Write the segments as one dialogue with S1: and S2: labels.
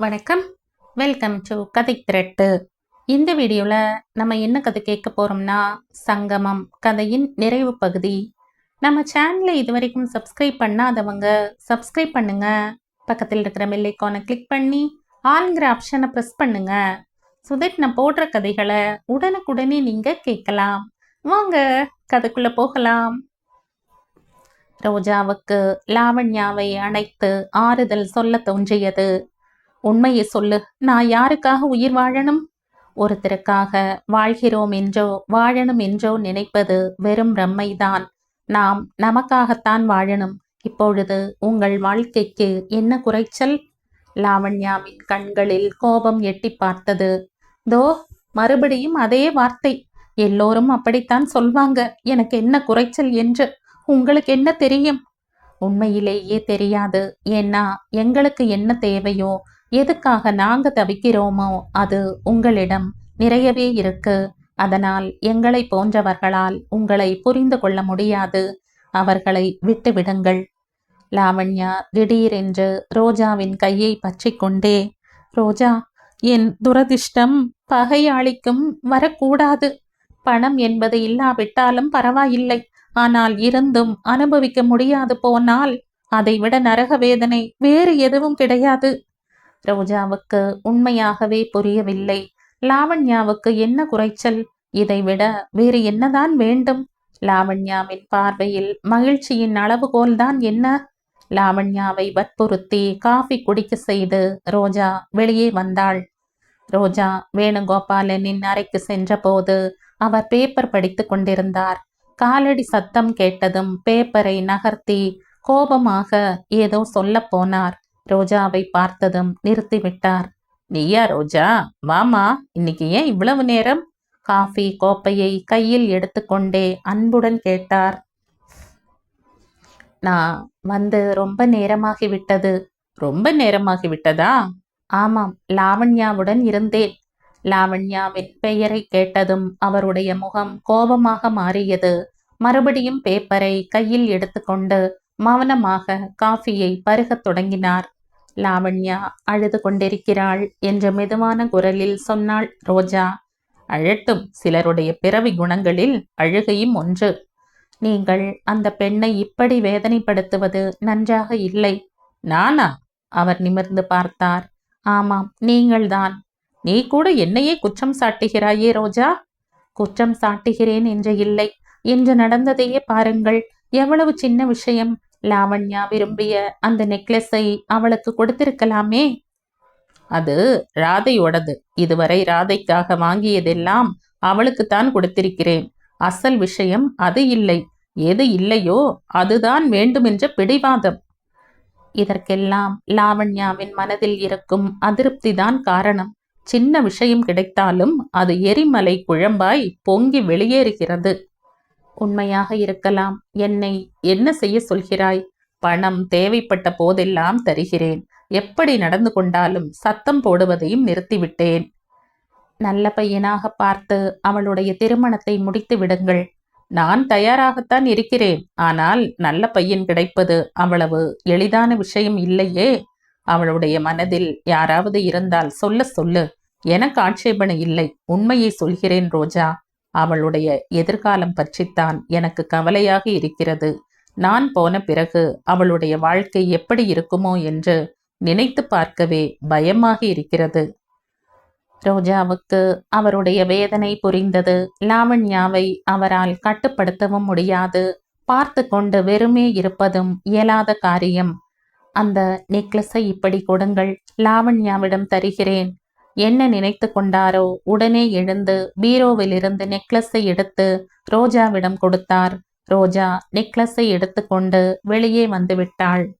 S1: வணக்கம். Welcome to கதை திரட்டு. இந்த வீடியோவில் நம்ம என்ன கதை கேட்க போகிறோம்னா சங்கமம் கதையின் நிறைவு பகுதி. நம்ம சேனலை இது வரைக்கும் சப்ஸ்கிரைப் பண்ணாதவங்க சப்ஸ்கிரைப் பண்ணுங்க. பக்கத்தில் இருக்கிற மெல்லைக்கானை கிளிக் பண்ணி ஆளுங்கிற ஆப்ஷனை ப்ரெஸ் பண்ணுங்க. ஸோ தட் நான் போடுற கதைகளை உடனுக்குடனே நீங்கள் கேட்கலாம். வாங்க கதைக்குள்ளே போகலாம். ரோஜாவுக்கு லாவண்யாவை அணைத்து ஆறுதல் சொல்ல தோன்றியது. உண்மையை சொல்லு. நான் யாருக்காக உயிர் வாழணும்? ஒருத்தருக்காக வாழ்கிறோம் என்றோ வாழணும் என்றோ நினைப்பது வெறும் பிரம்மைதான் நாம் நமக்காகத்தான் வாழணும். இப்பொழுது உங்கள் வாழ்க்கைக்கு என்ன குறைச்சல்? லாவண்யாவின் கண்களில் கோபம் எட்டி பார்த்தது. தோ மறுபடியும் அதே வார்த்தை. எல்லோரும் அப்படித்தான் சொல்வாங்க. எனக்கு என்ன குறைச்சல் என்று? உங்களுக்கு என்ன தெரியும்? உண்மையிலேயே தெரியாது. ஏன்னா எங்களுக்கு என்ன தேவையோ எதுக்காக நாங்க தவிக்கிறோமோ அது உங்களிடம் நிறையவே இருக்கு. அதனால் எங்களை போன்றவர்களால் உங்களை புரிந்து கொள்ள முடியாது. அவர்களை விட்டுவிடுங்கள் லாவண்யா திடீரென்று ரோஜாவின் கையை பற்றி கொண்டே ரோஜா என் துரதிர்ஷ்டம் பகையாளிக்கும் வரக்கூடாது. பணம் என்பது இல்லாவிட்டாலும் பரவாயில்லை. ஆனால் இருந்தும் அனுபவிக்க முடியாது போனால் அதைவிட நரக வேதனை வேறு எதுவும் கிடையாது. ரோஜாவுக்கு உண்மையாகவே புரியவில்லை. லாவண்யாவுக்கு என்ன குறைச்சல்? இதைவிட வேறு என்னதான் வேண்டும்? லாவண்யாவின் பார்வையில் மகிழ்ச்சியின் அளவுகோல்தான் என்ன? லாவண்யாவை வற்புறுத்தி காஃபி குடிக்க செய்து ரோஜா வெளியே வந்தாள். ரோஜா வேணுகோபாலனின் அறைக்கு சென்றபோது அவர் பேப்பர் படித்துக் கொண்டிருந்தார். காலடி சத்தம் கேட்டதும் பேப்பரை நகர்த்தி கோபமாக ஏதோ சொல்லப் போனார். ரோஜாவை பார்த்ததும் நிறுத்திவிட்டார் நீயா ரோஜா வாமா இன்னைக்கு ஏன் இவ்வளவு நேரம்? காஃபி கோப்பையை கையில் எடுத்துக்கொண்டே அன்புடன் கேட்டார். நான் வந்து ரொம்ப நேரமாகிவிட்டது. ரொம்ப நேரமாகி விட்டதா ஆமாம் லாவண்யாவுடன் இருந்தேன். லாவண்யாவின் பெயரை கேட்டதும் அவருடைய முகம் கோபமாக மாறியது. மறுபடியும் பேப்பரை கையில் எடுத்துக்கொண்டு மௌனமாக காஃபியை பருகத் தொடங்கினார். லாவண்யா அழுது கொண்டிருக்கிறாள் என்ற மெதுவான குரலில் சொன்னாள் ரோஜா. அழட்டும் சிலருடைய பிறவி குணங்களில் அழுகையும் ஒன்று. நீங்கள் அந்த பெண்ணை இப்படி வேதனைப்படுத்துவது நன்றாக இல்லை. நானா? அவர் நிமிர்ந்து பார்த்தார். ஆமாம் நீங்கள்தான். நீ கூட என்னையே குற்றம் சாட்டுகிறாயே ரோஜா? குற்றம் சாட்டுகிறேன் என்று இல்லை. இன்று நடந்ததையே பாருங்கள். எவ்வளவு சின்ன விஷயம். லாவண்யா விரும்பிய அந்த நெக்லஸை அவளுக்கு கொடுத்திருக்கலாமே? அது ராதையோடது. இதுவரை ராதைக்காக வாங்கியதெல்லாம் அவளுக்குத்தான் கொடுத்திருக்கிறேன். அசல் விஷயம் அது இல்லை. எது இல்லையோ அதுதான் வேண்டுமென்ற பிடிவாதம். இதற்கெல்லாம் லாவண்யாவின் மனதில் இருக்கும் அதிருப்திதான் காரணம். சின்ன விஷயம் கிடைத்தாலும் அது எரிமலை குழம்பாய் பொங்கி வெளியேறுகிறது. உண்மையாக இருக்கலாம். என்னை என்ன செய்ய சொல்கிறாய்? பணம் தேவைப்பட்ட போதெல்லாம் தருகிறேன். எப்படி நடந்து கொண்டாலும் சத்தம் போடுவதையும் நிறுத்திவிட்டேன். நல்ல பையனாக பார்த்து அவளுடைய திருமணத்தை முடித்து விடுங்கள். நான் தயாராகத்தான் இருக்கிறேன். ஆனால் நல்ல பையன் கிடைப்பது அவ்வளவு எளிதான விஷயம் இல்லையே. அவளுடைய மனதில் யாராவது இருந்தால் சொல்ல சொல்லு. எனக்கு ஆட்சேபனை இல்லை. உண்மையை சொல்கிறேன் ரோஜா. அவளுடைய எதிர்காலம் பற்றித்தான் எனக்கு கவலையாக இருக்கிறது. நான் போன பிறகு அவளுடைய வாழ்க்கை எப்படி இருக்குமோ என்று நினைத்து பார்க்கவே பயமாக இருக்கிறது. ரோஜாவுக்கு அவருடைய வேதனை புரிந்தது. லாவண்யாவை அவரால் கட்டுப்படுத்தவும் முடியாது. பார்த்து கொண்டு வெறுமே இருப்பதும் இயலாத காரியம். அந்த நெக்லஸை இப்படி கொடுங்கள். லாவண்யாவிடம் தருகிறேன். என்ன நினைத்து கொண்டாரோ? உடனே எழுந்து பீரோவிலிருந்து நெக்லஸை எடுத்து ரோஜாவிடம் கொடுத்தார். ரோஜா நெக்லஸை எடுத்துக்கொண்டு வெளியே வந்து விட்டாள்.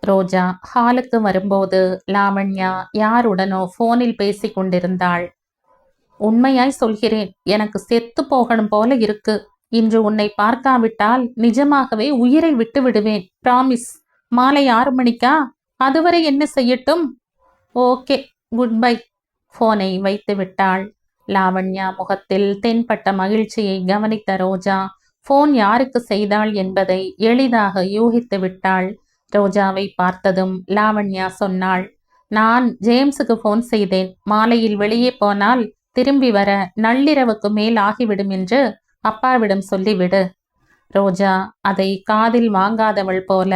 S1: ரோஜா ஹாலுக்கு வரும்போது லாவண்யா யாருடனோ போனில் பேசிக் கொண்டிருந்தாள். உண்மையாய் சொல்கிறேன் எனக்கு செத்து போகணும் போல இருக்கு. இன்று உன்னை பார்க்காவிட்டால் நிஜமாகவே உயிரை விட்டு விடுவேன் பிராமிஸ் மாலை ஆறு மணிக்கா? அதுவரை என்ன செய்யட்டும்? ஓகே குட் பை போனை வைத்து விட்டாள். லாவண்யா முகத்தில் தென்பட்ட மகிழ்ச்சியை கவனித்த ரோஜா போன் யாருக்கு செய்தாள் என்பதை எளிதாக யூகித்து விட்டாள். ரோஜாவை பார்த்ததும் லாவண்யா சொன்னாள் நான் ஜேம்ஸுக்கு ஃபோன் செய்தேன். மாலையில் வெளியே போனால் திரும்பி வர நள்ளிரவுக்கு மேல் ஆகிவிடும் என்று அப்பாவிடம் சொல்லிவிடு. ரோஜா அதை காதில் வாங்காதவள் போல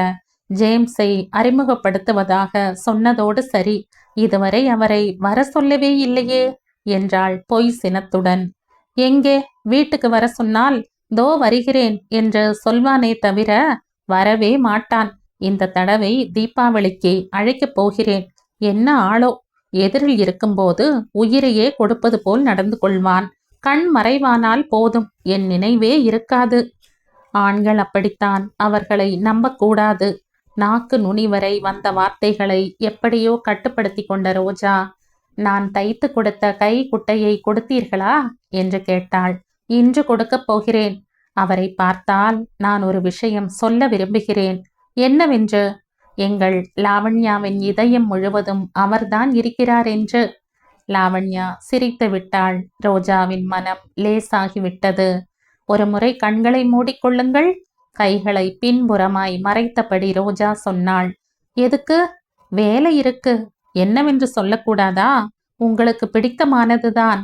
S1: ஜேம்ஸை அறிமுகப்படுத்துவதாக சொன்னதோடு சரி இதுவரை அவரை வர சொல்லவே இல்லையே என்றாள் பொய் சினத்துடன். எங்கே? வீட்டுக்கு வர சொன்னால் தோ வருகிறேன் என்று சொல்வானே தவிர வரவே மாட்டான். இந்த தடவை தீபாவளிக்கு அழைக்கப் போகிறேன். என்ன ஆளோ? எதிரில் இருக்கும்போது உயிரையே கொடுப்பது போல் நடந்து கொள்வான். கண் மறைவானால் போதும் என் நினைவே இருக்காது. ஆண்கள் அப்படித்தான் அவர்களை நம்பக்கூடாது. நாக்கு நுனி வரை வந்த வார்த்தைகளை எப்படியோ கட்டுப்படுத்தி கொண்ட ரோஜா நான் தைத்து கொடுத்த கை குட்டையை கொடுத்தீர்களா? என்று கேட்டாள். இன்று கொடுக்கப் போகிறேன். அவரை பார்த்தால் நான் ஒரு விஷயம் சொல்ல விரும்புகிறேன். என்னவென்று? எங்கள் லாவண்யாவின் இதயம் முழுவதும் அவர்தான் இருக்கிறார் என்று. லாவண்யா சிரித்து விட்டாள். ரோஜாவின் மனம் லேசாகிவிட்டது. ஒரு முறை கண்களை மூடிக்கொள்ளுங்கள் கைகளை பின்புறமாய் மறைத்தபடி ரோஜா சொன்னாள். எதுக்கு? வேலை இருக்கு. என்னவென்று சொல்லக்கூடாதா? உங்களுக்கு பிடித்தமானதுதான்.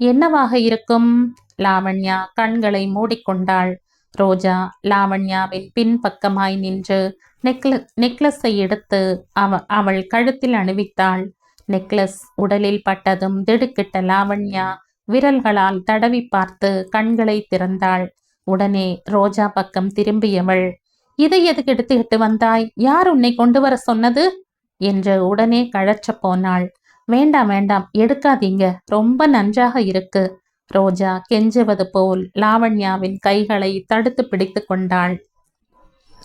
S1: என்னவாக இருக்கும்? லாவண்யா கண்களை மூடிக்கொண்டாள். ரோஜா லாவண்யாவின் பின்பக்கமாய் நின்று நெக்ல நெக்லஸை எடுத்து அவ அவள் கழுத்தில் அணிவித்தாள். நெக்லஸ் உடலில் பட்டதும் திடுக்கிட்ட லாவண்யா விரல்களால் தடவி பார்த்து கண்களை திறந்தாள். உடனே ரோஜா பக்கம் திரும்பியவள் இதை எதுக்கு எடுத்துக்கிட்டு வந்தாய்? யார் உன்னை கொண்டு வர சொன்னது? என்று உடனே கழற்றப் போனாள். வேண்டாம் வேண்டாம் எடுக்காதீங்க. ரொம்ப நன்றாக இருக்கு. ரோஜா கெஞ்சுவது போல் லாவண்யாவின் கைகளை தடுத்து பிடித்து கொண்டாள்.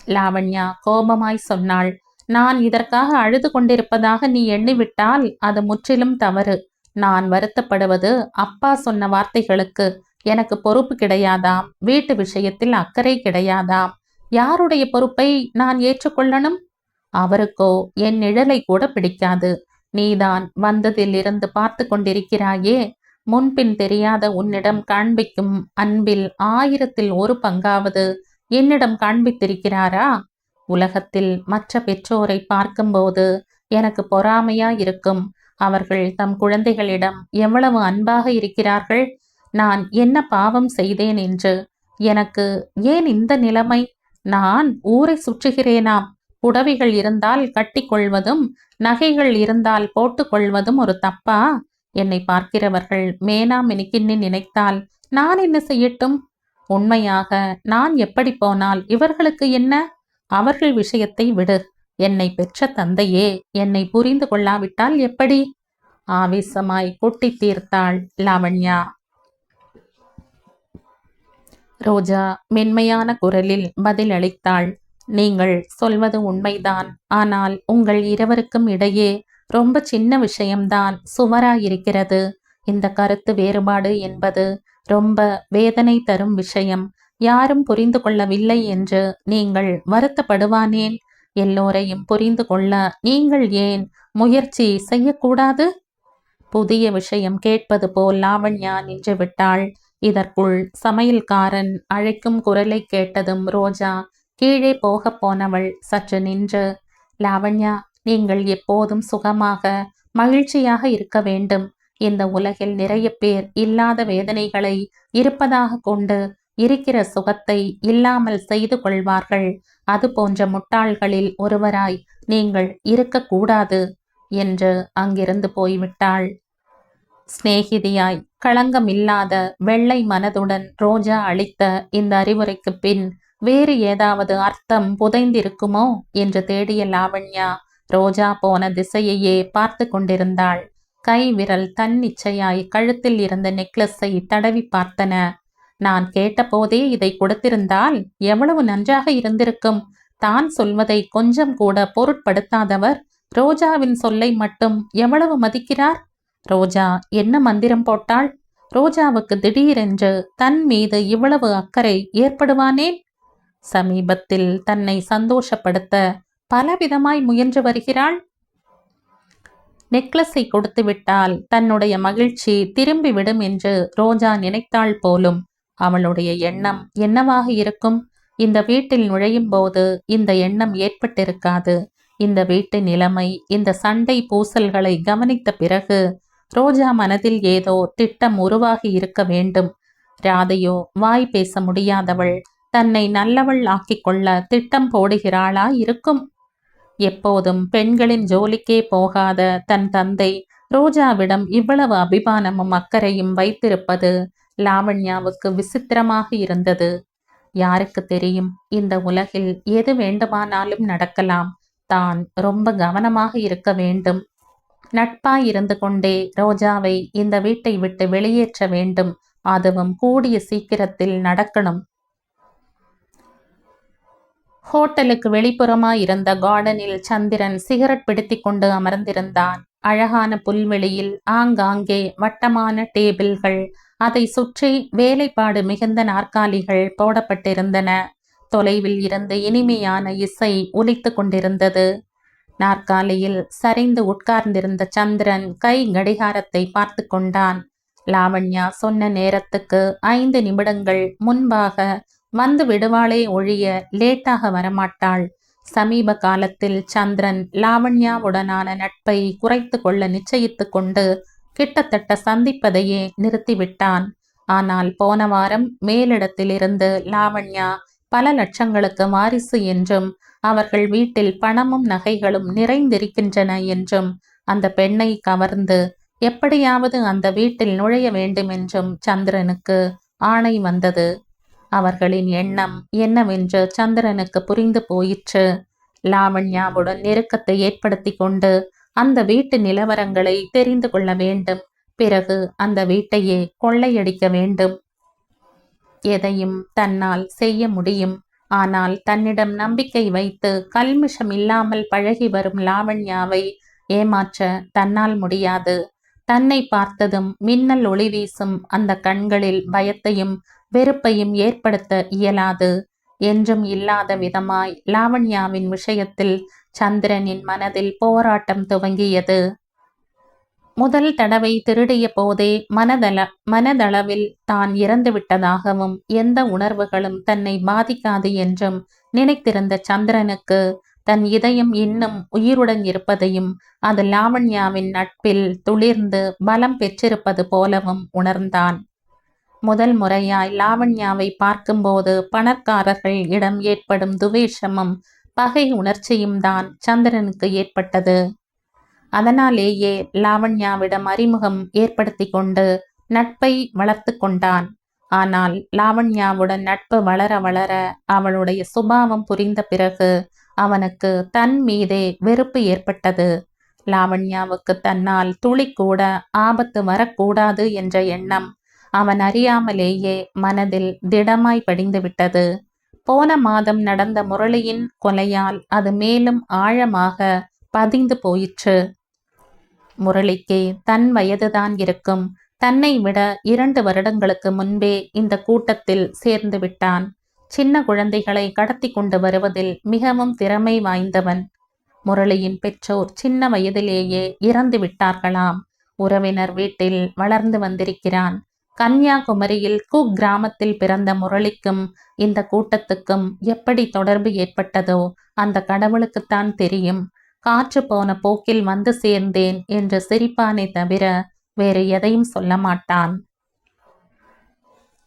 S1: லாவண்யா கோபமாய் சொன்னாள் நான் இதற்காக அழுது கொண்டிருப்பதாக நீ எண்ணிவிட்டால் அது முற்றிலும் தவறு. நான் வருத்தப்படுவது அப்பா சொன்ன வார்த்தைகளுக்கு. எனக்கு பொறுப்பு கிடையாதாம். வீட்டு விஷயத்தில் அக்கறை கிடையாதாம். யாருடைய பொறுப்பை நான் ஏற்றுக்கொள்ளணும்? அவருக்கோ என் நிழலை கூட பிடிக்காது. நீதான் வந்ததில் இருந்து பார்த்து கொண்டிருக்கிறாயே. முன்பின் தெரியாத உன்னிடம் காண்பிக்கும் அன்பில் ஆயிரத்தில் ஒரு பங்காவது என்னிடம் காண்பித்திருக்கிறாரா? உலகத்தில் மற்ற பெற்றோரை பார்க்கும்போது எனக்கு பொறாமையா இருக்கும். அவர்கள் தம் குழந்தைகளிடம் எவ்வளவு அன்பாக இருக்கிறார்கள்? நான் என்ன பாவம் செய்தேன் என்று? எனக்கு ஏன் இந்த நிலைமை? நான் ஊரை சுற்றுகிறேனாம். புடவைகள் இருந்தால் கட்டிக்கொள்வதும் நகைகள் இருந்தால் போட்டுக்கொள்வதும் ஒரு தப்பா? என்னை பார்க்கிறவர்கள் மேனா மினிக்கின்னு நினைத்தால் நான் என்ன செய்யட்டும்? உண்மையாக நான் எப்படி போனால் இவர்களுக்கு என்ன? அவர்கள் விஷயத்தை விடு. என்னை பெற்ற தந்தையே என்னை புரிந்து கொள்ளாவிட்டால் எப்படி? ஆவேசமாய் கொட்டி தீர்த்தாள் லாவண்யா. ரோஜா மென்மையான குரலில் பதில் அளித்தாள் நீங்கள் சொல்வது உண்மைதான். ஆனால் உங்கள் இருவருக்கும் இடையே ரொம்ப சின்ன விஷயம்தான் சுவராயிருக்கிறது. இந்த கருத்து வேறுபாடு என்பது ரொம்ப வேதனை தரும் விஷயம். யாரும் புரிந்து கொள்ளவில்லை என்று நீங்கள் வருத்தப்படுவானேன்? எல்லோரையும் புரிந்து கொள்ள நீங்கள் ஏன் முயற்சி செய்யக்கூடாது? புதிய விஷயம் கேட்பது போல் லாவண்யா நின்று விட்டாள். இதற்குள் சமையல்காரன் அழைக்கும் குரலை கேட்டதும் ரோஜா கீழே போகப் போனவள் சற்று நின்று லாவண்யா நீங்கள் எப்போதும் சுகமாக மகிழ்ச்சியாக இருக்க வேண்டும். இந்த உலகில் நிறைய பேர் இல்லாத வேதனைகளை இருப்பதாக கொண்டு இருக்கிற சுகத்தை இல்லாமல் செய்து கொள்வார்கள். அது போன்ற முட்டாள்களில் ஒருவராய் நீங்கள் இருக்கக்கூடாது என்று அங்கிருந்து போய்விட்டாள். சிநேகிதியாய் களங்கமில்லாத வெள்ளை மனதுடன் ரோஜா அளித்த இந்த அறிவுரைக்கு பின் வேறு ஏதாவது அர்த்தம் புதைந்திருக்குமோ? என்று தேடிய லாவண்யா ரோஜா போன திசையையே பார்த்து கொண்டிருந்தாள். கை விரல் தன்னிச்சையாய் கழுத்தில் இருந்த நெக்லஸை தடவி பார்த்தன. நான் கேட்டபோதே இதை கொடுத்திருந்தால் எவ்வளவு நன்றாக இருந்திருக்கும். தான் சொல்வதை கொஞ்சம் கூட பொருட்படுத்தாதவர் ரோஜாவின் சொல்லை மட்டும் எவ்வளவு மதிக்கிறார்? ரோஜா என்ன மந்திரம் போட்டாள்? ரோஜாவுக்கு திடீரென்று தன் மீது இவ்வளவு அக்கறை ஏற்படுவானேன் சமீபத்தில் தன்னை சந்தோஷப்படுத்த பலவிதமாய் முயன்று வருகிறாள். நெக்லஸை கொடுத்து விட்டால் தன்னுடைய மகிழ்ச்சி திரும்பிவிடும் என்று ரோஜா நினைத்தாள் போலும் அவளுடைய எண்ணம் என்னவாக இருக்கும்? இந்த வீட்டில் நுழையும் போது இந்த எண்ணம் ஏற்பட்டிருக்காது. இந்த வீட்டு நிலைமை இந்த சண்டை பூசல்களை கவனித்த பிறகு ரோஜா மனதில் ஏதோ திட்டம் உருவாகி இருக்க வேண்டும். ராதையோ வாய் பேச முடியாதவள் தன்னை நல்லவள் ஆக்கிக் கொள்ள திட்டம் போடுகிறாளா இருக்கும்? எப்போதும் பெண்களின் ஜோலிக்கே போகாத தன் தந்தை ரோஜாவிடம் இவ்வளவு அபிமானமும் அக்கறையும் வைத்திருப்பது லாவண்யாவுக்கு விசித்திரமாக இருந்தது. யாருக்கு தெரியும் இந்த உலகில் எது வேண்டுமானாலும் நடக்கலாம். தான் ரொம்ப கவனமாக இருக்க வேண்டும். நட்பாய் இருந்து கொண்டே ரோஜாவை இந்த வீட்டை விட்டு வெளியேற்ற வேண்டும். அதுவும் கூடிய சீக்கிரத்தில் நடக்கணும். ஹோட்டலுக்கு வெளிப்புறமாய் இருந்த கார்டனில் சந்திரன் சிகரெட் பிடித்து கொண்டு அமர்ந்திருந்தான். அழகான புல்வெளியில் ஆங்காங்கே வட்டமான டேபிள்கள் அதை சுற்றி வேலைப்பாடு மிகுந்த நாற்காலிகள் போடப்பட்டிருந்தன. தொலைவில் இருந்து இனிமையான இசை ஒலித்து கொண்டிருந்தது. நாற்காலியில் சரிந்து உட்கார்ந்திருந்த சந்திரன் கை கடிகாரத்தை பார்த்து கொண்டான். லாவண்யா சொன்ன நேரத்துக்கு ஐந்து நிமிடங்கள் முன்பாக வந்து விடுவாளே ஒழிய லேட்டாக வரமாட்டாள். சமீப காலத்தில் சந்திரன் லாவண்யாவுடனான நட்பை குறைத்து கொள்ள நிச்சயித்து கொண்டு கிட்டத்தட்ட சந்திப்பதையே நிறுத்திவிட்டான். ஆனால் போன வாரம் மேலிடத்திலிருந்து லாவண்யா பல லட்சங்களுக்கு வாரிசு என்றும் அவர்கள் வீட்டில் பணமும் நகைகளும் நிறைந்திருக்கின்றன என்றும் அந்த பெண்ணை கவர்ந்து எப்படியாவது அந்த வீட்டில் நுழைய வேண்டும் என்றும் சந்திரனுக்கு ஆணை வந்தது. அவர்களின் எண்ணம் என்னவென்று சந்திரனுக்கு புரிந்து போயிற்று. லாவண்யாவுடன் நெருக்கத்தை ஏற்படுத்தி கொண்டு அந்த வீட்டு நிலவரங்களை தெரிந்து கொள்ள வேண்டும். பிறகு அந்த வீட்டையே கொள்ளையடிக்க வேண்டும். எதையும் தன்னால் செய்ய முடியும். ஆனால் தன்னிடம் நம்பிக்கை வைத்து கல்மிஷம் இல்லாமல் பழகி வரும் லாவண்யாவை ஏமாற்ற தன்னால் முடியாது. தன்னை பார்த்ததும் மின்னல் ஒளி வீசும் அந்த கண்களில் பயத்தையும் வெறுப்பையும் ஏற்படுத்த இயலாது. என்றும் இல்லாத விதமாய் லாவண்யாவின் விஷயத்தில் சந்திரனின் மனதில் போராட்டம் துவங்கியது. முதல் தடவை திருடிய போதே மனதள மனதளவில் தான் இறந்து விட்டதாகவும் எந்த உணர்வுகளும் தன்னை பாதிக்காது என்றும் நினைத்திருந்த சந்திரனுக்கு தன் இதயம் இன்னும் உயிருடன் இருப்பதையும் அது லாவண்யாவின் நட்பில் துளிர்ந்து பலம் பெற்றிருப்பது போலவும் உணர்ந்தான். முதல் முறையாய் லாவண்யாவை பார்க்கும்போது பணக்காரர்கள் இடம் ஏற்படும் துவேஷமும் பகை உணர்ச்சியும் தான் சந்திரனுக்கு ஏற்பட்டது. அதனாலேயே லாவண்யாவிடம் அறிமுகம் ஏற்படுத்தி கொண்டு நட்பை வளர்த்து கொண்டான். ஆனால் லாவண்யாவுடன் நட்பு வளர வளர அவளுடைய சுபாவம் புரிந்த பிறகு அவனுக்கு தன் மீதே வெறுப்பு ஏற்பட்டது. லாவண்யாவுக்கு தன்னால் துளி கூட ஆபத்து வரக்கூடாது என்ற எண்ணம் அவன் அறியாமலேயே மனதில் திடமாய் படிந்துவிட்டது போன மாதம் நடந்த முரளியின் கொலையால் அது மேலும் ஆழமாக பதிந்து போயிற்று. முரளிக்கு தன் வயதுதான் இருக்கும். தன்னை விட இரண்டு வருடங்களுக்கு முன்பே இந்த கூட்டத்தில் சேர்ந்து விட்டான். சின்ன குழந்தைகளை கடத்தி கொண்டு வருவதில் மிகவும் திறமை வாய்ந்தவன். முரளியின் பெற்றோர் சின்ன வயதிலேயே இறந்து விட்டார்களாம். உறவினர் வீட்டில் வளர்ந்து வந்திருக்கிறான். கன்னியாகுமரியில் குக் கிராமத்தில் பிறந்த முரளிக்கும் இந்த கூட்டத்துக்கும் எப்படி தொடர்பு ஏற்பட்டதோ அந்த கடவுளுக்குத்தான் தெரியும். காற்று போன போக்கில் வந்து சேர்ந்தேன் என்று சிரிப்பானே தவிர வேறு எதையும் சொல்ல மாட்டான்.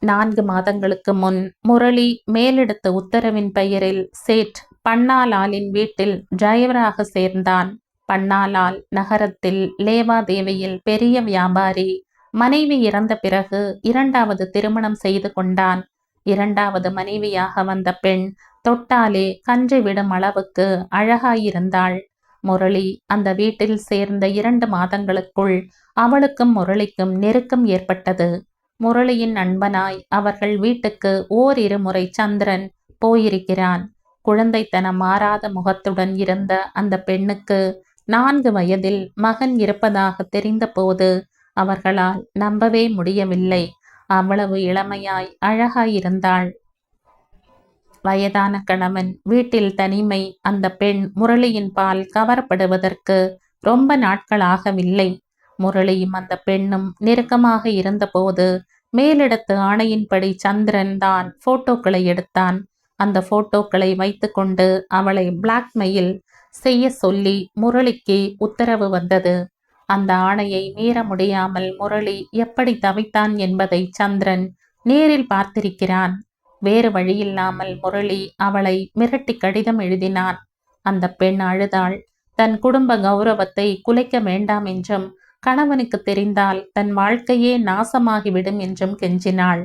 S1: நான்கு மாதங்களுக்கு முன் முரளி மேலெடுத்த உத்தரவின் பெயரில் சேட் பன்னாலாலின் வீட்டில் டிரைவராக சேர்ந்தான். பன்னாலால் நகரத்தில் லேவாதேவியில் பெரிய வியாபாரி மனைவி இறந்த பிறகு இரண்டாவது திருமணம் செய்து கொண்டான். இரண்டாவது மனைவியாக வந்த பெண் தொட்டாலே கன்று விடும் அளவுக்கு அழகாயிருந்தாள். முரளி. அந்த வீட்டில் சேர்ந்த இரண்டு மாதங்களுக்குள் அவளுக்கும் முரளிக்கும் நெருக்கம் ஏற்பட்டது. முரளியின் நண்பனாய் அவர்கள் வீட்டுக்கு ஓரிரு முறை சந்திரன் போயிருக்கிறான். குழந்தைத்தனம் மாறாத முகத்துடன் இருந்த அந்த பெண்ணுக்கு நான்கு வயதில் மகன் இருப்பதாக தெரிந்தபோது அவர்களால் நம்பவே முடியவில்லை. அவ்வளவு இளமையாய் அழகாயிருந்தாள் வயதான கணவன் வீட்டில் தனிமை அந்த பெண் முரளியின் பால் கவரப்படுவதற்கு ரொம்ப நாட்களாகவில்லை. முரளியும் அந்த பெண்ணும் நெருக்கமாக இருந்தபோது மேலிடத்து ஆணையின்படி சந்திரன் தான் போட்டோக்களை எடுத்தான். அந்த போட்டோக்களை வைத்துக்கொண்டு அவளை பிளாக்மெயில் செய்ய சொல்லி முரளிக்கு உத்தரவு வந்தது. அந்த ஆணையை மீற முடியாமல் முரளி எப்படி தவித்தான் என்பதை சந்திரன் நேரில் பார்த்திருக்கிறான். வேறு வழியில்லாமல் முரளி அவளை மிரட்டி கடிதம் எழுதினான். அந்த பெண் அழுதாள். தன் குடும்ப கௌரவத்தை குலைக்க வேண்டாம் என்றும் கணவனுக்கு தெரிந்தால் தன் வாழ்க்கையே நாசமாகிவிடும் என்றும் கெஞ்சினாள்.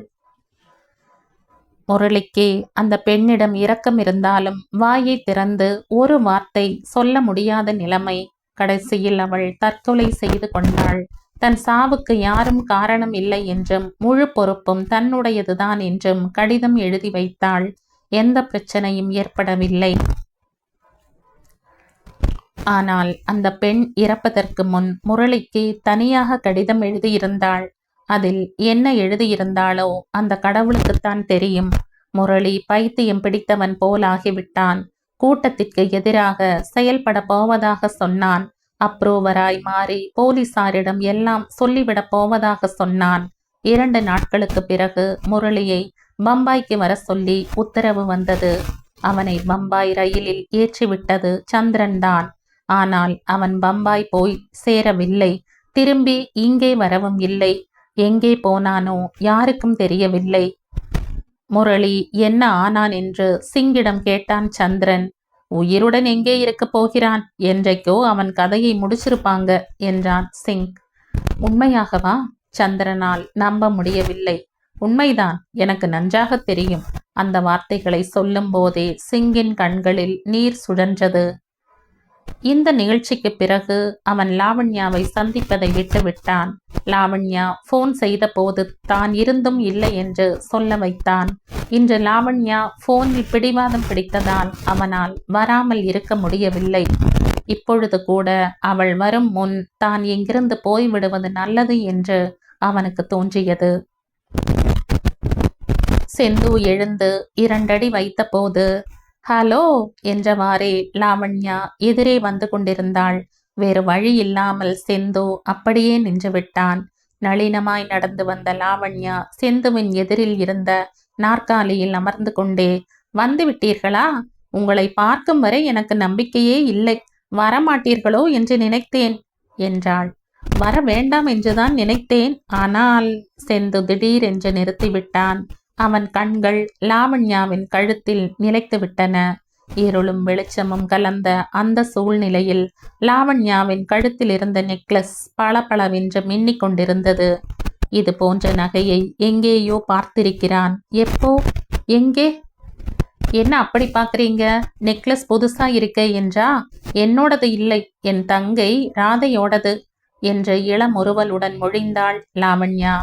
S1: முரளிக்கு அந்த பெண்ணிடம் இரக்கம் இருந்தாலும் வாயை திறந்து ஒரு வார்த்தை சொல்ல முடியாத நிலைமை கடைசியில் அவள் தற்கொலை செய்து கொண்டாள். தன் சாவுக்கு யாரும் காரணம் இல்லை என்றும் முழு பொறுப்பும் தன்னுடையதுதான் என்றும் கடிதம் எழுதி வைத்தாள். எந்த பிரச்சனையும் ஏற்படவில்லை. ஆனால் அந்த பெண் இறப்பதற்கு முன் முரளிக்கு தனியாக கடிதம் எழுதியிருந்தாள். அதில் என்ன எழுதியிருந்தாளோ அந்த கடவுளுக்குத்தான் தெரியும். முரளி பைத்தியம் பிடித்தவன் போலாகிவிட்டான். கூட்டத்திற்கு எதிராக செயல்பட போவதாக சொன்னான். அப்ரூவராய் மாறி போலீசாரிடம் எல்லாம் சொல்லிவிடப் போவதாக சொன்னான். இரண்டு நாட்களுக்கு பிறகு முரளியை பம்பாய்க்கு வர சொல்லி உத்தரவு வந்தது. அவனை பம்பாய் ரயிலில் ஏற்றிவிட்டது சந்திரன்தான். ஆனால் அவன் பம்பாய் போய் சேரவில்லை. திரும்பி இங்கே வரவும் இல்லை. எங்கே போனானோ யாருக்கும் தெரியவில்லை. முரளி என்ன ஆனான் என்று சிங்கிடம் கேட்டான் சந்திரன். உயிருடன் எங்கே இருக்கப் போகிறான்? என்றைக்கோ அவன் கதையை முடிச்சிருப்பாங்க என்றான் சிங். உண்மையாகவா? சந்திரனால் நம்ப முடியவில்லை. உண்மைதான் எனக்கு நன்றாக தெரியும். அந்த வார்த்தைகளை சொல்லும் போதே சிங்கின் கண்களில் நீர் சுழன்றது. இந்த நிகழ்ச்சிக்கு பிறகு அவன் லாவண்யாவை சந்திப்பதை விட்டுவிட்டான். லாவண்யா போன் செய்த போது தான் இருந்தும் இல்லை என்று சொல்ல வைத்தான். இன்று லாவண்யா போனில் பிடிவாதம் பிடித்ததால் அவனால் வராமல் இருக்க முடியவில்லை. இப்பொழுது கூட அவள் வரும் முன் தான் இங்கிருந்து போய்விடுவது நல்லது என்று அவனுக்கு தோன்றியது. செந்து எழுந்து இரண்டடி வைத்தபோது ஹலோ என்றவாறே லாவண்யா எதிரே வந்து கொண்டிருந்தாள். வேறு வழி இல்லாமல் செந்து அப்படியே நின்றுவிட்டான். நளினமாய் நடந்து வந்த லாவண்யா செந்துவின் எதிரில் இருந்த நாற்காலியில் அமர்ந்து கொண்டே வந்து விட்டீர்களா? உங்களை பார்க்கும் வரை எனக்கு நம்பிக்கையே இல்லை. வரமாட்டீர்களோ என்று நினைத்தேன் என்றாள். வர வேண்டாம் என்றுதான் நினைத்தேன். ஆனால் செந்து திடீரென்று நிறுத்திவிட்டான். அவன் கண்கள் லாவண்யாவின் கழுத்தில் நிலைத்து விட்டன இருளும் வெளிச்சமும் கலந்த அந்த சூழ்நிலையில் லாவண்யாவின் கழுத்தில் இருந்த நெக்லஸ் பளபளவென்று மின்னிக் கொண்டிருந்தது இது போன்ற நகையை எங்கேயோ பார்த்திருக்கிறான். எப்போ? எங்கே? என்ன அப்படி பார்க்குறீங்க? நெக்லஸ் புதுசா இருக்க என்றா? என்னோடது இல்லை. என் தங்கை ராதையோடது என்ற ஒருவலுடன் மொழிந்தாள் லாவண்யா.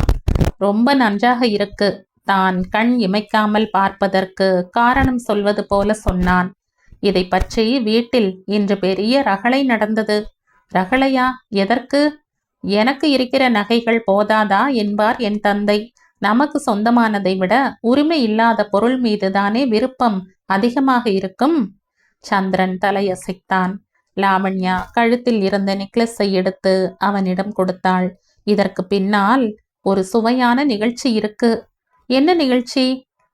S1: ரொம்ப நன்றாக இருக்கு. தான் கண் இமைக்காமல் பார்ப்பதற்கு காரணம் சொல்வது போல சொன்னான். இதை பற்றி வீட்டில் இன்று பெரிய ரகளை நடந்தது. ரகளையா? எதற்கு? எனக்கு இருக்கிற நகைகள் போதாதா என்பார் என் தந்தை. நமக்கு சொந்தமானதை விட உரிமை இல்லாத பொருள் மீதுதானே விருப்பம் அதிகமாக இருக்கும்? சந்திரன் தலையசைத்தான். லாவண்யா கழுத்தில் இருந்த நெக்லஸை எடுத்து அவனிடம் கொடுத்தாள். இதற்கு பின்னால் ஒரு சுவையான நிகழ்ச்சி இருக்கு. என்ன நிகழ்ச்சி?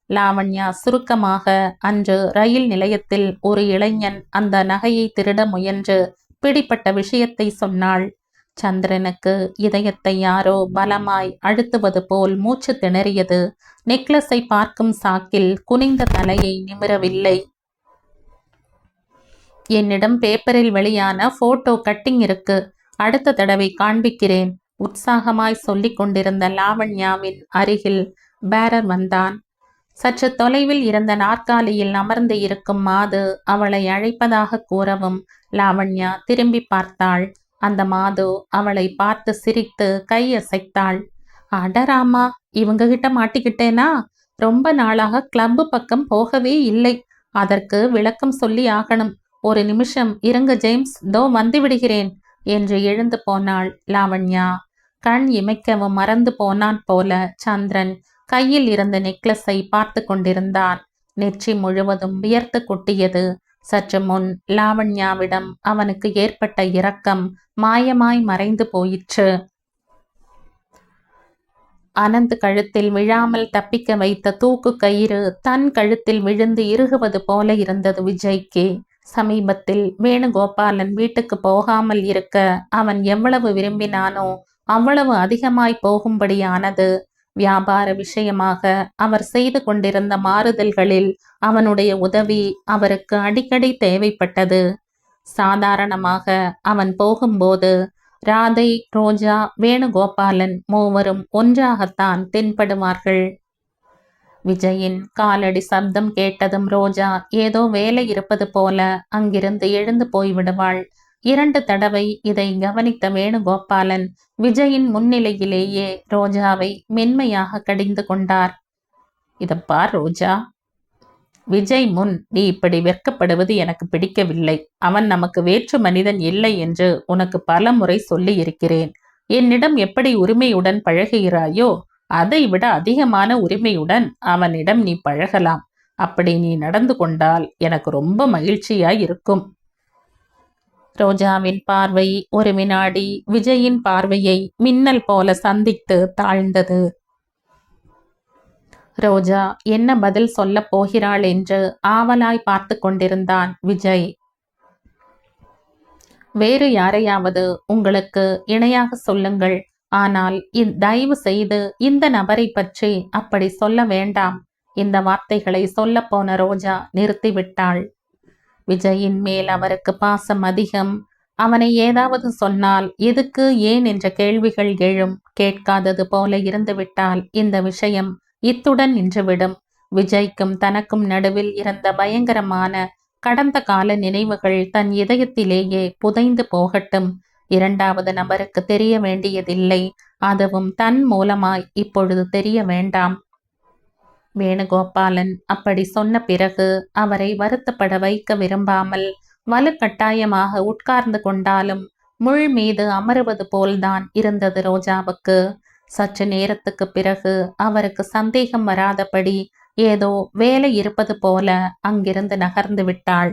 S1: லாவண்யா சுருக்கமாக அன்று ரயில் நிலையத்தில் ஒரு இளைஞன் அந்த நகையை திருட முயன்று பிடிப்பட்ட விஷயத்தை சொன்னாள். சந்திரனுக்கு இதயத்தை யாரோ பலமாய் அழுத்துவது போல் மூச்சு திணறியது. நெக்லஸை பார்க்கும் சாக்கில் குனிந்த தலையை நிமிரவில்லை. என்னிடம் பேப்பரில் வெளியான போட்டோ கட்டிங் இருக்கு. அடுத்த தடவை காண்பிக்கிறேன். உற்சாகமாய் சொல்லிக் கொண்டிருந்த லாவண்யாவின் அருகில் பேரர் வந்தான். சற்று தொலைவில் இருந்த நாற்காலியில் அமர்ந்து இருக்கும் மாது அவளை அழைப்பதாக கூறவும் லாவண்யா திரும்பி பார்த்தாள். அந்த மாது அவளை பார்த்து சிரித்து கையசைத்தாள் அடராமா இவங்க கிட்ட மாட்டிக்கிட்டேனா? ரொம்ப நாளாக கிளப்பு பக்கம் போகவே இல்லை. அதற்கு விளக்கம் சொல்லி ஆகணும். ஒரு நிமிஷம் இருங்க ஜேம்ஸ் தோ வந்து விடுகிறேன் என்று எழுந்து போனாள் லாவண்யா. கண் இமைக்கவும் மறந்து போனான் போல சந்திரன் கையில் இருந்த நெக்லஸை பார்த்து கொண்டிருந்தான். நெற்றி முழுவதும் வியர்த்து கொட்டியது. சற்று முன் லாவண்யாவிடம் அவனுக்கு ஏற்பட்ட இரக்கம் மாயமாய் மறைந்து போயிற்று. அனந்த் கழுத்தில் விழாமல் தப்பிக்க வைத்த தூக்கு கயிறு தன் கழுத்தில் விழுந்து இறுகுவது போல இருந்தது விஜய்க்கு. சமீபத்தில் வேணுகோபாலன் வீட்டுக்கு போகாமல் இருக்க அவன் எவ்வளவு விரும்பினானோ அவ்வளவு அதிகமாய் போகும்படியானது வியாபார விஷயமாக அவர் செய்து கொண்டிருந்த மாறுதல்களில் அவனுடைய உதவி அவருக்கு அடிக்கடி தேவைப்பட்டது. சாதாரணமாக அவன் போகும்போது ராதை ரோஜா வேணுகோபாலன் மூவரும் ஒன்றாகத்தான் தென்படுவார்கள். விஜயின் காலடி சப்தம் கேட்டதும் ரோஜா ஏதோ வேலை இருப்பது போல அங்கிருந்து எழுந்து போய்விடுவாள். இரண்டு தடவை இதை கவனித்த வேணுகோபாலன் விஜயின் முன்னிலையிலேயே ரோஜாவை மென்மையாக கடிந்து கொண்டார். இதப்பார் ரோஜா விஜய் முன் நீ இப்படி வெட்கப்படுவது எனக்கு பிடிக்கவில்லை. அவன் நமக்கு வேற்று மனிதன் இல்லை என்று உனக்கு பல முறை சொல்லி இருக்கிறேன் என்னிடம் எப்படி உரிமையுடன் பழகுகிறாயோ அதை விட அதிகமான உரிமையுடன் அவனிடம் நீ பழகலாம். அப்படி நீ நடந்து கொண்டால் எனக்கு ரொம்ப மகிழ்ச்சியாய் இருக்கும் ரோஜாவின் பார்வை ஒரு வினாடி விஜயின் பார்வையை மின்னல் போல சந்தித்து தாழ்ந்தது. ரோஜா என்ன பதில் சொல்லப் போகிறாள் என்று ஆவலாய் பார்த்து கொண்டிருந்தான் விஜய். வேறு யாரையாவது உங்களுக்கு இணையாக சொல்லுங்கள். ஆனால் தயவு செய்து இந்த நபரை பற்றி அப்படி சொல்ல வேண்டாம். இந்த வார்த்தைகளை சொல்லப்போன ரோஜா நிறுத்திவிட்டாள். விஜயின் மேல் அவருக்கு பாசம் அதிகம். அவனை ஏதாவது சொன்னால் எதுக்கு? ஏன்? என்ற கேள்விகள் எழும். கேட்காதது போல இருந்துவிட்டால் இந்த விஷயம் இத்துடன் நின்றுவிடும். விஜய்க்கும் தனக்கும் நடுவில் இருந்த பயங்கரமான கடந்த கால நினைவுகள் தன் இதயத்திலேயே புதைந்து போகட்டும். இரண்டாவது நபருக்கு தெரிய வேண்டியதில்லை. அதுவும் தன் மூலமாய் இப்பொழுது தெரிய வேண்டாம். வேணுகோபாலன் அப்படி சொன்ன பிறகு அவரை வருத்தப்பட வைக்க விரும்பாமல் வலுக்கட்டாயமாக உட்கார்ந்து கொண்டாலும் முள் மீது அமருவது போல்தான் இருந்தது ரோஜாவுக்கு. சற்று நேரத்துக்கு பிறகு அவருக்கு சந்தேகம் வராதபடி ஏதோ வேலை இருப்பது போல அங்கிருந்து நகர்ந்து விட்டாள்.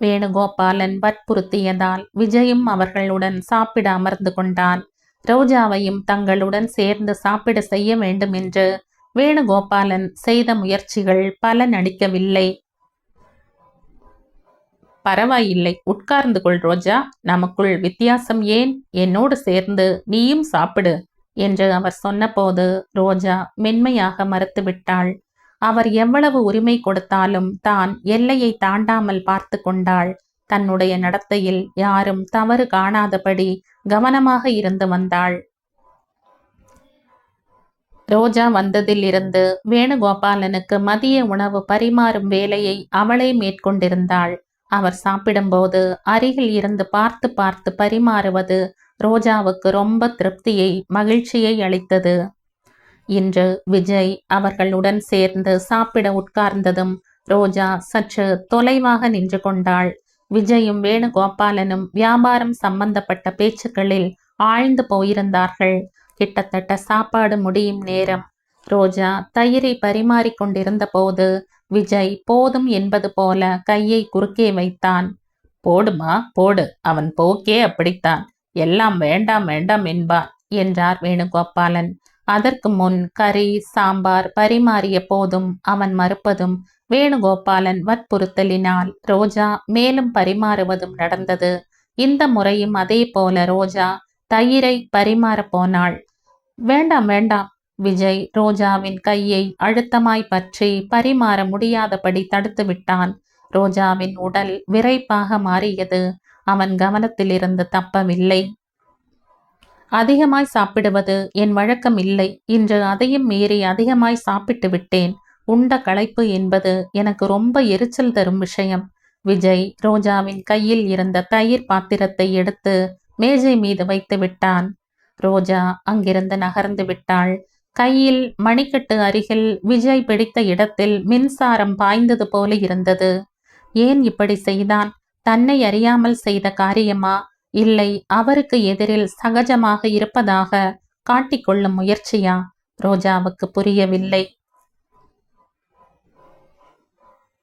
S1: வேணுகோபாலன் வற்புறுத்தியதால் விஜயும் அவர்களுடன் சாப்பிட அமர்ந்து கொண்டான். ரோஜாவையும் தங்களுடன் சேர்ந்து சாப்பிட செய்ய வேண்டும் என்று வேணுகோபாலன் செய்த முயற்சிகள் பலனளிக்கவில்லை பரவாயில்லை உட்கார்ந்து கொள் ரோஜா. நமக்குள் வித்தியாசம் ஏன்? என்னோடு சேர்ந்து நீயும் சாப்பிடு என்று அவர் சொன்னபோது ரோஜா மென்மையாக மறுத்துவிட்டாள். அவர் எவ்வளவு உரிமை கொடுத்தாலும் தான் எல்லையை தாண்டாமல் பார்த்து கொண்டாள். தன்னுடைய நடத்தையில் யாரும் தவறு காணாதபடி கவனமாக இருந்து வந்தாள். ரோஜா வந்ததிலிருந்து வேணுகோபாலனுக்கு மதிய உணவு பரிமாறும் வேலையை அவளே மேற்கொண்டிருந்தாள். அவர் சாப்பிடும்போது அருகில் இருந்து பார்த்து பார்த்து பரிமாறுவது ரோஜாவுக்கு ரொம்ப திருப்தியை மகிழ்ச்சியை அளித்தது. இன்று விஜய் அவர்களுடன் சேர்ந்து சாப்பிட உட்கார்ந்ததும் ரோஜா சற்று தொலைவாக நின்று கொண்டாள். விஜயும் வேணுகோபாலனும் வியாபாரம் சம்பந்தப்பட்ட பேச்சுக்களில் ஆழ்ந்து போயிருந்தார்கள். கிட்டத்தட்ட சாப்பாடு முடியும் நேரம். ரோஜா தயிரை பரிமாறிக் கொண்டிருந்த போது விஜய் போதும் என்பது போல கையை குறுக்கே வைத்தான். போடுமா? போடு. அவன் போக்கே அப்படித்தான். எல்லாம் வேண்டாம் வேண்டாம் என்பான் என்றார் வேணுகோபாலன். அதற்கு முன் கறி சாம்பார் பரிமாறிய போதும் அவன் மறுப்பதும் வேணுகோபாலன் வற்புறுத்தலினால் ரோஜா மேலும் பரிமாறுவதும் நடந்தது. இந்த முறையும் அதே போல ரோஜா தயிரை பரிமாறப் போனாள். வேண்டாம் வேண்டாம். விஜய் ரோஜாவின் கையை அழுத்தமாய் பற்றி பரிமாற முடியாதபடி தடுத்து விட்டான். ரோஜாவின் உடல் விரைப்பாக மாறியது. அவன் கவனத்திலிருந்து தப்பவில்லை அதிகமாய் சாப்பிடுவது என் வழக்கம் இல்லை. இன்று அதையும் மீறி அதிகமாய் சாப்பிட்டு விட்டேன். உண்ட களைப்பு என்பது எனக்கு ரொம்ப எரிச்சல் தரும் விஷயம். விஜய் ரோஜாவின் கையில் இருந்த தயிர் பாத்திரத்தை எடுத்து மேஜை மீது வைத்து விட்டான். ரோஜா அங்கிருந்து நகர்ந்து விட்டாள். கையில் மணிக்கட்டு அருகில் விஜய் பிடித்த இடத்தில் மின்சாரம் பாய்ந்தது போல இருந்தது. ஏன் இப்படி செய்தான்? தன்னை அறியாமல் செய்த காரியமா? இல்லை அவருக்கு எதிரில் சகஜமாக இருப்பதாக காட்டிக்கொள்ளும் முயற்சியா? ரோஜாவுக்கு புரியவில்லை.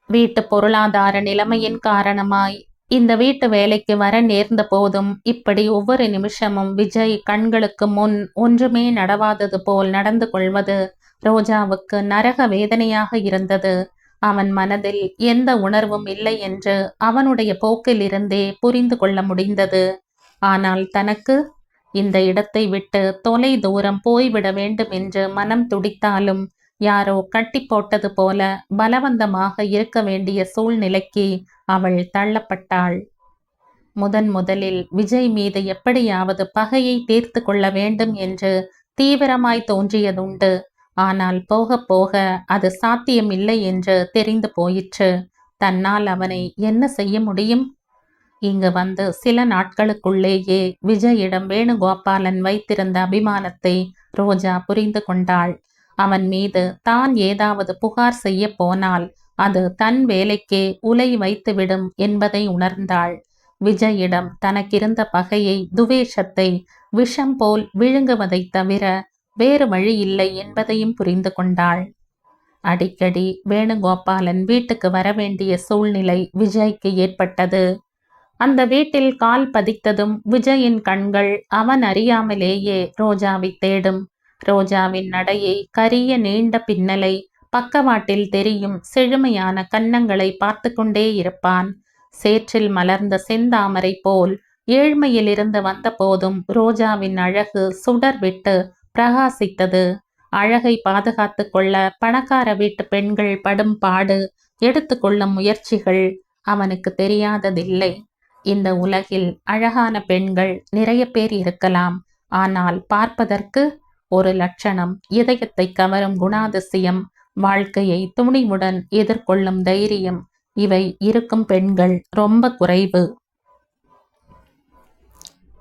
S1: வீட்டு பொருளாதார நிலைமையின் காரணமாய் இந்த வீட்டு வேலைக்கு வர நேர்ந்த போதும் இப்படி ஒவ்வொரு நிமிஷமும் விஜய் கண்களுக்கு முன் ஒன்றுமே நடவாதது போல் நடந்து கொள்வது ரோஜாவுக்கு நரக வேதனையாக இருந்தது. அவன் மனதில் எந்த உணர்வும் இல்லை என்று அவனுடைய போக்கிலிருந்தே புரிந்து கொள்ள முடிந்தது. ஆனால் தனக்கு இந்த இடத்தை விட்டு தொலை தூரம் போய்விட வேண்டும் என்று மனம் துடித்தாலும் யாரோ கட்டி போட்டது போல பலவந்தமாக இருக்க வேண்டிய சூழ்நிலைக்கு அவள் தள்ளப்பட்டாள். முதன் முதலில் விஜய் மீது எப்படியாவது பகையை தீர்த்து கொள்ள வேண்டும் என்று தீவிரமாய் தோன்றியதுண்டு. ஆனால் போக போக அது சாத்தியமில்லை என்று தெரிந்து போயிற்று. தன்னால் அவனை என்ன செய்ய முடியும்? இங்கு வந்து சில நாட்களுக்குள்ளேயே விஜயிடம் வேணுகோபாலன் வைத்திருந்த அபிமானத்தை ரோஜா புரிந்து கொண்டாள். அவன் மீது தான் ஏதாவது புகார் செய்ய போனால் அது தன் வேலைக்கே உலை வைத்துவிடும் என்பதை உணர்ந்தாள். விஜயிடம் தனக்கிருந்த பகையை துவேஷத்தை விஷம் போல் விழுங்குவதைத் தவிர வேறு வழி இல்லை என்பதையும் புரிந்து கொண்டாள். அடிக்கடி வேணுகோபாலன் வீட்டுக்கு வரவேண்டிய சூழ்நிலை விஜய்க்கு ஏற்பட்டது. அந்த வீட்டில் கால் பதித்ததும் விஜயின் கண்கள் அவன் அறியாமலேயே ரோஜாவை தேடும். ரோஜாவின் நடையை கரிய நீண்ட பின்னலை பக்கவாட்டில் தெரியும் செழுமையான கன்னங்களை பார்த்து கொண்டே இருப்பான். சேற்றில் மலர்ந்த செந்தாமரை போல் ஏழ்மையிலிருந்து வந்தபோதும் ரோஜாவின் அழகு சுடர் விட்டு பிரகாசித்தது. அழகை பாதுகாத்து கொள்ள பணக்கார வீட்டு பெண்கள் படும் பாடு எடுத்துக்கொள்ளும் முயற்சிகள் அவனுக்கு தெரியாததில்லை. இந்த உலகில் அழகான பெண்கள் நிறைய பேர் இருக்கலாம். ஆனால் பார்ப்பதற்கு ஒரு லட்சணம். இதயத்தை கவரும் குணாதிசயம். வாழ்க்கையை துணிவுடன் எதிர்கொள்ளும் தைரியம். இவை இருக்கும் பெண்கள் ரொம்ப குறைவு.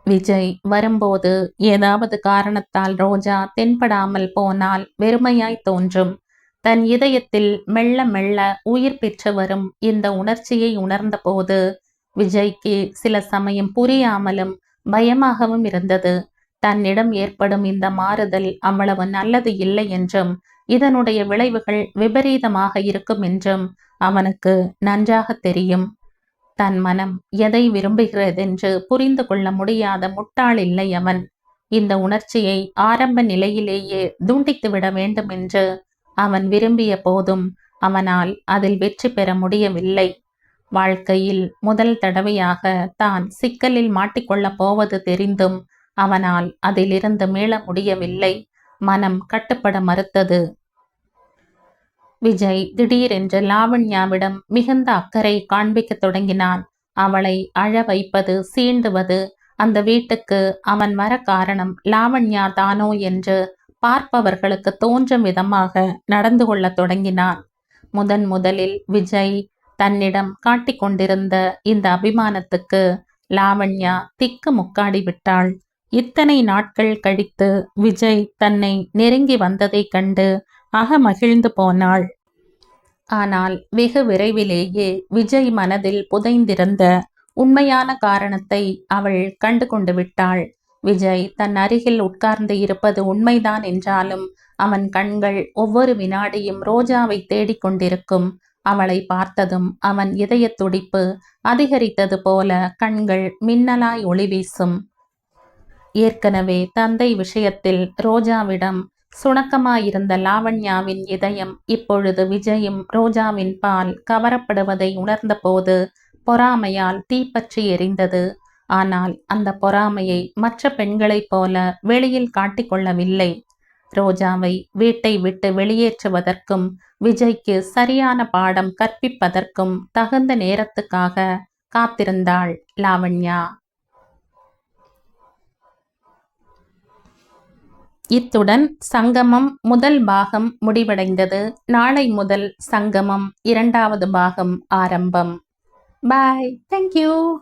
S1: விஜய் வரும்போது ஏதாவது காரணத்தால் ரோஜா தென்படாமல் போனால் வெறுமையாய் தோன்றும். தன் இதயத்தில் மெல்ல மெல்ல உயிர் பெற்று வரும் இந்த உணர்ச்சியை உணர்ந்தபோது விஜய்க்கு சில சமயம் புரியாமலும் பயமாகவும் இருந்தது. தன்னிடம் ஏற்படும் இந்த மாறுதல் அவ்வளவு நல்லது இல்லை என்றும் இதனுடைய விளைவுகள் விபரீதமாக இருக்கும் என்றும் அவனுக்கு நன்றாக தெரியும். தன் மனம் எதை விரும்புகிறதென்று புரிந்து கொள்ள முடியாத முட்டாள் இல்லை அவன். இந்த உணர்ச்சியை ஆரம்ப நிலையிலேயே தூண்டித்து விட வேண்டும் என்று அவன் விரும்பிய போதும் அவனால் அதில் வெற்றி பெற முடியவில்லை. வாழ்க்கையில் முதல் தடவையாக தான் சிக்கலில் மாட்டிக்கொள்ளப் போவது தெரிந்தும் அவனால் அதிலிருந்து மீள முடியவில்லை. மனம் கட்டுப்பட மறுத்தது. விஜய் திடீரென்று லாவண்யாவிடம் மிகுந்த அக்கறை காண்பிக்கத் தொடங்கினான். அவளை அழ வைப்பது சீண்டுவது அந்த வீட்டுக்கு அவன் வர காரணம் லாவண்யா தானோ என்று பார்ப்பவர்களுக்கு தோன்றும் விதமாக நடந்து கொள்ளத் தொடங்கினான். முதன் முதலில் விஜய் தன்னிடம் காட்டிக் கொண்டிருந்த இந்த அபிமானத்துக்கு லாவண்யா திக்கு முக்காடி விட்டாள். இத்தனை நாட்கள் கழித்து விஜய் தன்னை நெருங்கி வந்ததைக் கண்டு அகமகிழ்ந்து போனாள். ஆனால் வெகு விரைவிலேயே விஜய் மனதில் புதைந்திருந்த உண்மையான காரணத்தை அவள் கண்டு கொண்டு விட்டாள். விஜய் தன் அருகில் உட்கார்ந்து இருப்பது உண்மைதான் என்றாலும் அவன் கண்கள் ஒவ்வொரு வினாடியும் ரோஜாவை தேடிக்கொண்டிருக்கும் அவளை பார்த்ததும் அவன் இதய துடிப்பு அதிகரித்தது போல கண்கள் மின்னலாய் ஒளி வீசும். ஏற்கனவே தந்தை விஷயத்தில் ரோஜாவிடம் சுணக்கமாயிருந்த லாவண்யாவின் இதயம் இப்பொழுது விஜயும் ரோஜாவின் பால் கவரப்படுவதை உணர்ந்தபோது பொறாமையால் தீப்பற்றி எரிந்தது. ஆனால் அந்த பொறாமையை மற்ற பெண்களைப் போல வெளியில் காட்டிக்கொள்ளவில்லை. ரோஜாவை வீட்டை விட்டு வெளியேற்றுவதற்கும் விஜய்க்கு சரியான பாடம் கற்பிப்பதற்கும் தகுந்த நேரத்துக்காக காத்திருந்தாள் லாவண்யா. இத்துடன் சங்கமம் முதல் பாகம் முடிவடைந்தது. நாளை முதல் சங்கமம் இரண்டாவது பாகம் ஆரம்பம். Bye thank you